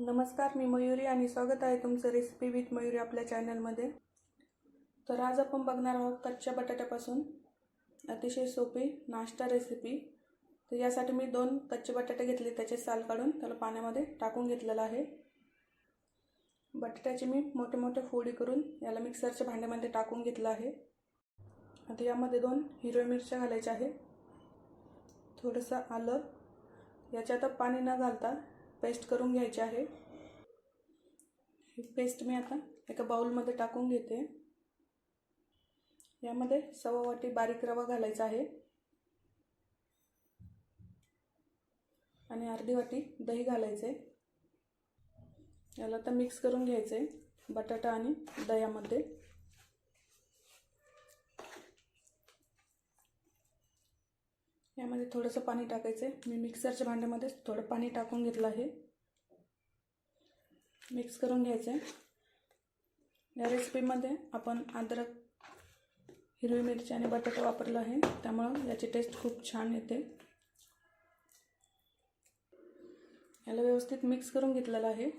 नमस्कार मी मयुरी आणि स्वागत आहे तुमचं रेसिपी विथ मयुरी आपल्या चॅनलमध्ये तर आज आपण बघणार आहोत कच्च्या बटाट्यापासून. अतिशय सोपी नाश्ता रेसिपी तर यासाठी मी दोन कच्चे बटाटे घेतले त्याचे साल काढून त्याला पाण्यामध्ये टाकून घेतलेलं आहे. बटाट्याचे मी मोठे मोठे फोडी करून याला मिक्सरच्या भांड्यामध्ये टाकून घेतलं आहे. आता यामध्ये दोन हिरव्या मिरच्या घालायच्या आहे. थोडंसं आलं. याच्यात पाणी न घालता पेस्ट करून घ्यायची आहे. ही पेस्ट मी आता एका बाउलमध्ये टाकून घेते. यामध्ये सव्वा वाटी बारीक रवा घालायचा आहे. आणि अर्धी वाटी दही घालायचे. याला आता मिक्स करून घ्यायचे बटाटा आणि दह्यामध्ये. यामध्ये थोडंसं पाणी टाकायचं आहे मी मिक्सरच्या भांड्यामध्ये थोडं पाणी टाकून घेतलं आहे. मिक्स करून घ्यायचं आहे या रेसिपीमध्ये आपण अद्रक हिरवी मिरची आणि बटाटा वापरला आहे. त्यामुळं याची टेस्ट खूप छान येते. याला व्यवस्थित मिक्स करून घेतलेलं आहे.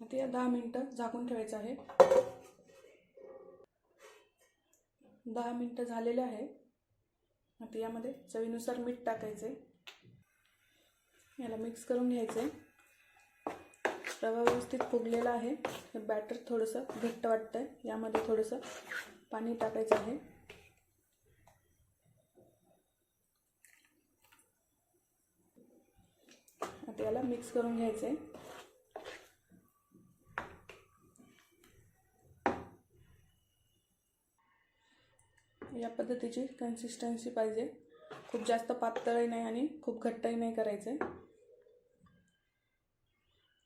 आता या दहा मिनटं झाकून ठेवायचं आहे. दहा मिनटं झालेले आहे. आता यामध्ये चवीनुसार मीठ टाकायचे याला मिक्स करून घ्यायचे रवा व्यवस्थित फुगलेला आहे. हे बॅटर थोडंसं घट्ट वाटतं आहे यामध्ये थोडंसं पाणी टाकायचं आहे. आता याला मिक्स करून घ्यायचं आहे या पद्धतीची कन्सिस्टन्सी पाहिजे. खूप जास्त पातळही नाही आणि खूप घट्टही नाही करायचं. आहे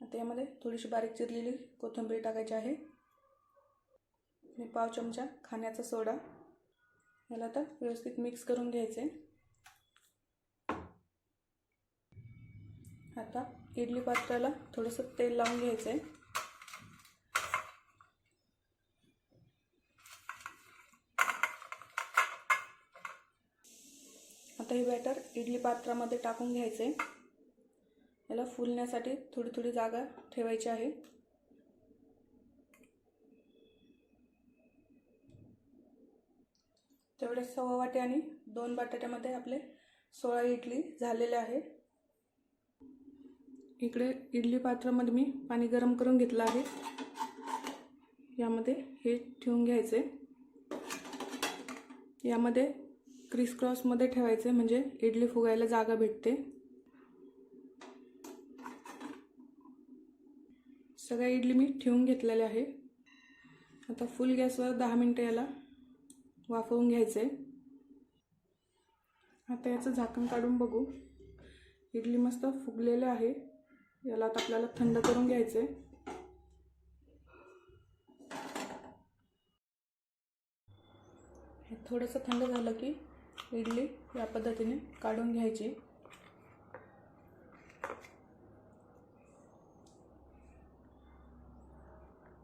आता यामध्ये थोडीशी बारीक चिरलेली कोथिंबीर टाकायची आहे. आणि पाव चमचा खाण्याचा सोडा. याला आता व्यवस्थित मिक्स करून घ्यायचे. आता इडली पात्राला थोडंसं तेल लावून घ्यायचं आहे आता हे बॅटर इडली पात्रामध्ये टाकून घ्यायचे. याला फुलण्यासाठी थोडी थोडी जागा ठेवायची आहे. तेवढे सव्वा वाटे आणि दोन बटाट्यामध्ये आपले सोळा इडली झालेले आहे. इकडे इडली पात्रामध्ये मी पाणी गरम करून घेतलं आहे. यामध्ये हे ठेवून घ्यायचे. यामध्ये क्रिस क्रॉसमध्ये ठेवायचे म्हणजे इडली फुगायला जागा भेटते. सगळ्या इडली मी ठेवून घेतलेल्या आहे. आता फुल गॅसवर दहा मिनटं याला वाफवून घ्यायचं आहे आता याचं झाकण काढून बघू. इडली मस्त फुगलेले आहे. याला आता आपल्याला थंड करून घ्यायचं आहे थोडंसं थंड झालं की इडली या पद्धतीने काढून घ्यायची.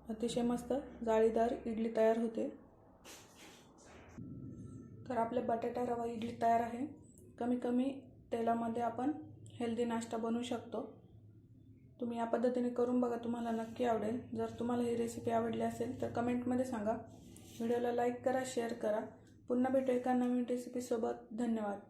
अतिशय मस्त जाळीदार इडली तयार होते. तर आपले बटाटा रवा इडली तयार आहे. कमी कमी तेलामध्ये आपण हेल्दी नाश्ता बनवू शकतो. तुम्ही या पद्धतीने करून बघा तुम्हाला नक्की आवडेल. जर तुम्हाला ही रेसिपी आवडली असेल तर कमेंटमध्ये सांगा. व्हिडिओला लाईक करा शेअर करा. पुन्हा भेटू एका नवीन रेसिपीसोबत धन्यवाद.